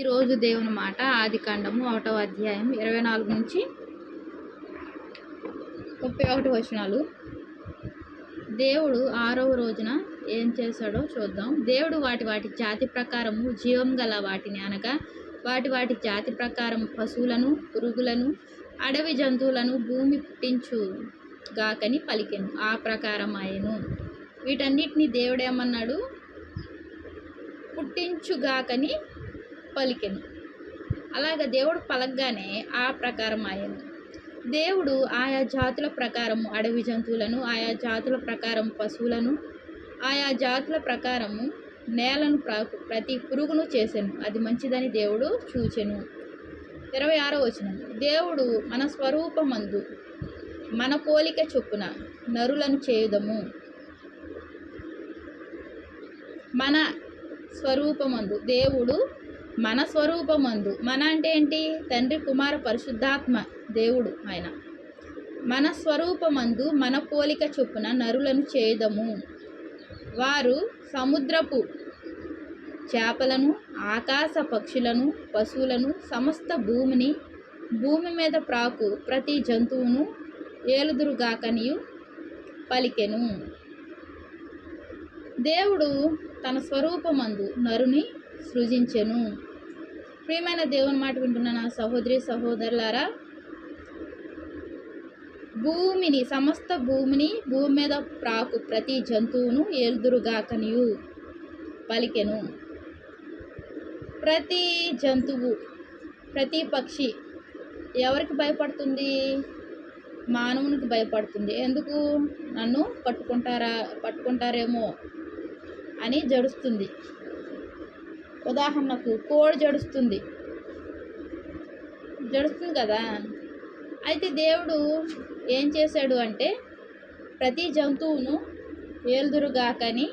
ఈరోజు దేవుని మాట ఆది కాండము ఒకటవ అధ్యాయం ఇరవై నాలుగు నుంచి ముప్పై ఒకటి వచనాలు. దేవుడు ఆరవ రోజున ఏం చేశాడో చూద్దాం. దేవుడు వాటి వాటి జాతి ప్రకారము జీవం గల వాటిని అనగా వాటి వాటి జాతి ప్రకారం పశువులను పురుగులను అడవి జంతువులను భూమి పుట్టించు గాకని పలికెను. ఆ ప్రకారం ఆయను వీటన్నిటిని దేవుడేమన్నాడు పుట్టించుగాకని పలికెను. అలాగ దేవుడు పలకగానే ఆ ప్రకారం ఆయన. దేవుడు ఆయా జాతుల ప్రకారము అడవి జంతువులను ఆయా జాతుల ప్రకారం పశువులను ఆయా జాతుల ప్రకారము నేలను ప్రతి పురుగును చేసెను. అది మంచిదని దేవుడు చూచెను. ఇరవై ఆరో వచనం. దేవుడు మన స్వరూపమందు మన పోలిక చొప్పున నరులను చేయుదము. మన స్వరూపమందు దేవుడు మన స్వరూపమందు. మన అంటే ఏంటి? తండ్రి కుమార పరిశుద్ధాత్మ దేవుడు ఆయన. మన స్వరూపమందు మన పోలిక చొప్పున నరులను చేదము. వారు సముద్రపు చేపలను ఆకాశ పక్షులను పశువులను సమస్త భూమిని భూమి మీద ప్రాకు ప్రతి జంతువును ఏలుదురుగాకనియు పలికెను. దేవుడు తన స్వరూపమందు నరుని సృజించెను. ప్రియమైన దేవుని మాట వింటున్న నా సహోదరి సహోదరులారా భూమిని సమస్త భూమిని భూమి మీద ప్రాకు ప్రతి జంతువును ఎదురుగాకనియు పలికెను. ప్రతి జంతువు ప్రతి పక్షి ఎవరికి భయపడుతుంది? మానవునికి భయపడుతుంది. ఎందుకు? నన్ను పట్టుకుంటారా పట్టుకుంటారేమో అని జడుస్తుంది. ఉదాహరణకు కోడి జడుస్తుంది. జడుస్తుంది కదా? అయితే దేవుడు ఏం చేశాడు అంటే ప్రతి జంతువును ఏలుదురుగాకని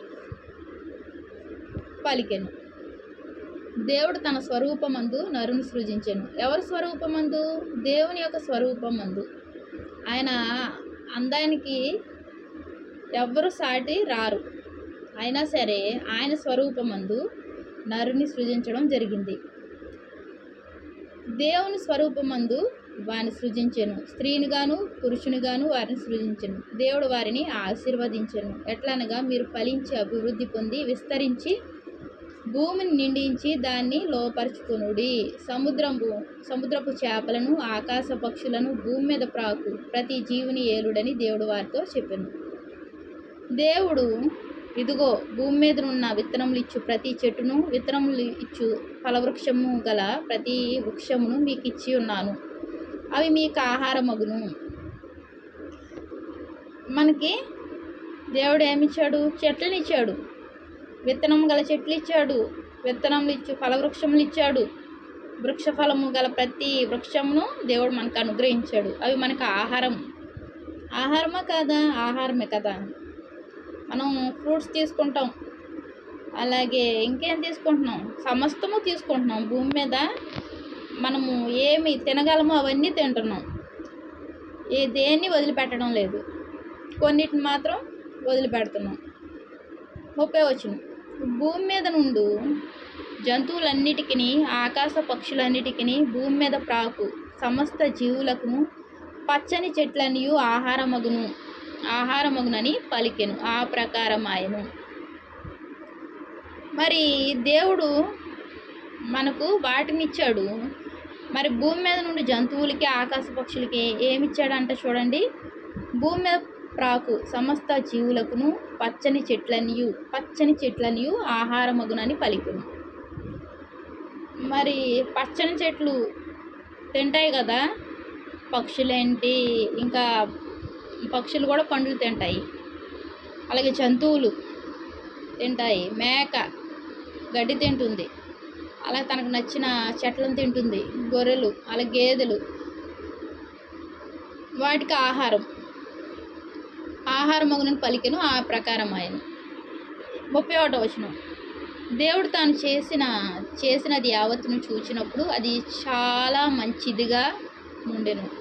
పలికెను. దేవుడు తన స్వరూపమందు నరుని సృజించాను. ఎవరి స్వరూపమందు? దేవుని యొక్క స్వరూపమందు. ఆయన అందానికి ఎవ్వరు సాటి రారు. అయినా సరే ఆయన స్వరూపమందు నరుని సృజించడం జరిగింది. దేవుని స్వరూపమందు వారిని సృజించను. స్త్రీనిగాను పురుషునిగాను వారిని సృజించను. దేవుడు వారిని ఆశీర్వదించెను. ఎట్లనగా మీరు ఫలించి అభివృద్ధి పొంది విస్తరించి భూమిని నిండించి దాన్ని లోపరుచుకునుడి. సముద్రము సముద్రపు చేపలను ఆకాశ పక్షులను భూమి మీద ప్రాకు. ప్రతి జీవుని ఏలుడని దేవుడు వారితో చెప్పాను. దేవుడు ఇదిగో భూమి మీద ఉన్న విత్తనములు ఇచ్చు ప్రతి చెట్టును విత్తనములు ఇచ్చు ఫలవృక్షము గల ప్రతి వృక్షమును మీకు ఇచ్చి ఉన్నాను. అవి మీకు ఆహారమగును. మనకి దేవుడు ఏమిచ్చాడు? చెట్లను ఇచ్చాడు విత్తనం గల చెట్లు ఇచ్చాడు విత్తనములు ఇచ్చు ఫలవృక్షములు ఇచ్చాడు. వృక్ష ఫలము గల ప్రతి వృక్షమును దేవుడు మనకు అనుగ్రహించాడు. అవి మనకు ఆహారం. ఆహారమా కాదా? ఆహారమే కదా. మనం ఫ్రూట్స్ తీసుకుంటాం. అలాగే ఇంకేం తీసుకుంటున్నాం? సమస్తము తీసుకుంటున్నాం. భూమి మీద మనము ఏమి తినగలమో అవన్నీ తింటున్నాం. ఏ దేన్ని వదిలిపెట్టడం లేదు. కొన్నిటిని మాత్రం వదిలిపెడుతున్నాం. ముప్పై వచ్చిన భూమి మీద నుండు జంతువులన్నిటికీ ఆకాశ పక్షులన్నిటికీ భూమి మీద ప్రాకు సమస్త జీవులకు పచ్చని చెట్లనియు ఆహారమగును. ఆహారమగునని పలికెను ఆ ప్రకారం ఆయను మరి దేవుడు మనకు వాటినిచ్చాడు. మరి భూమి మీద నుండి జంతువులకి ఆకాశ పక్షులకి ఏమిచ్చాడంట చూడండి. భూమి మీద ప్రాకు సమస్త జీవులకును పచ్చని చెట్లనియు పచ్చని చెట్లనియు ఆహారమగునని పలికెను. మరి పచ్చని చెట్లు తింటాయి కదా. పక్షులేంటి? ఇంకా పక్షులు కూడా పండ్లు తింటాయి. అలాగే జంతువులు తింటాయి. మేక గడ్డి తింటుంది. అలా తనకు నచ్చిన చెట్లను తింటుంది. గొర్రెలు అలాగే గేదెలు. వాటికి ఆహారం. ఆహారం మగునని పలికెను. ఆ ప్రకారం ఆయన ముప్పై ఒకటో వచనం. దేవుడు తాను చేసిన చేసినది యావత్తును చూచినప్పుడు అది చాలా మంచిదిగా ఉండెను.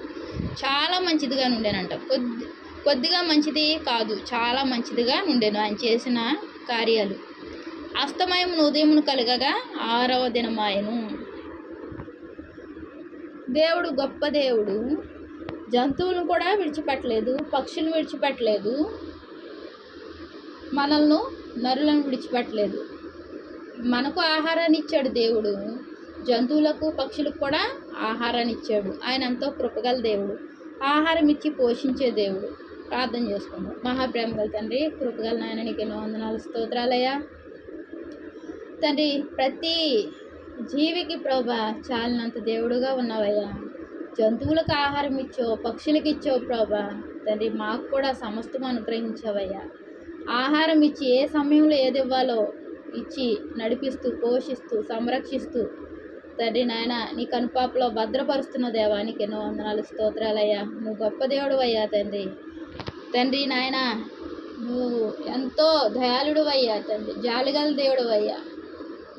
చాలా మంచిదిగా నుండెనంట. కొద్ది కొద్దిగా మంచిది కాదు చాలా మంచిదిగా నుండెను ఆయన చేసిన కార్యాలు. అస్తమయమును ఉదయమును కలగగా ఆరవ దినమాయను. దేవుడు గొప్ప దేవుడు. జంతువులను కూడా విడిచిపెట్టలేదు పక్షులను విడిచిపెట్టలేదు మనల్ని నరులను విడిచిపెట్టలేదు. మనకు ఆహారాన్ని ఇచ్చాడు దేవుడు. జంతువులకు పక్షులకు కూడా ఆహారాన్ని ఇచ్చాడు ఆయన ఎంతో కృపగల దేవుడు. ఆహారం ఇచ్చి పోషించే దేవుడు. ప్రార్థన చేసుకుందాం. మహాప్రేమ గల తండ్రి కృపగల నాయన నీకు ఎన్నో వందనాలు. స్తోత్రాలయ్యా. తండ్రి ప్రతి జీవికి ప్రభా చాలినంత దేవుడుగా ఉన్నావయ్యా. జంతువులకు ఆహారం ఇచ్చో పక్షులకు ఇచ్చో ప్రభా. తండ్రి మాకు కూడా సమస్తం అనుగ్రహించావయ్యా. ఆహారం ఇచ్చి ఏ సమయంలో ఏది ఇవ్వాలో ఇచ్చి నడిపిస్తూ పోషిస్తూ సంరక్షిస్తూ తండ్రి నాయన నీ కనుపాపలో భద్రపరుస్తున్న దేవా నీకు ఎన్నో వందనాలు స్తోత్రాలయ్యా. నువ్వు గొప్ప దేవుడు అయ్యా తండ్రి. తండ్రి నాయన నువ్వు ఎంతో దయాళుడు అయ్యా తండ్రి. జాలిగల దేవుడు అయ్యా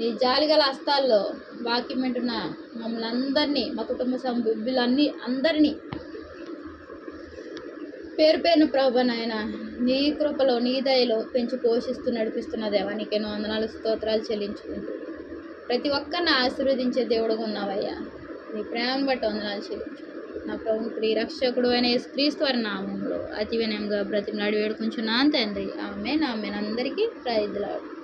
నీ జాలిగల హస్తాల్లో వాక్యం వింటున్న మమ్మల్ని అందరినీ మా కుటుంబ సభ్యులన్నీ అందరినీ పేరు పేరున ప్రభు నాయన నీ కృపలో నీ దయలో పెంచి పోషిస్తూ నడిపిస్తున్న దేవా నీకెన్నో వందనాలు స్తోత్రాలు చెల్లించుకుంటూ. ప్రతి ఒక్కరిని ఆశీర్వదించే దేవుడుగా ఉన్నావయ్యా. నీ ప్రేమను బట్టి వందనాలు చెల్లించు. నా ప్రభు ప్రియ రక్షకుడు అయిన క్రీస్తు వారి నామంలో అతి వినయంగా బ్రతిమలాడి వేడుకుంటున్నాను తండ్రి. ఆమె నా అందరికీ ప్రైజ్లాడు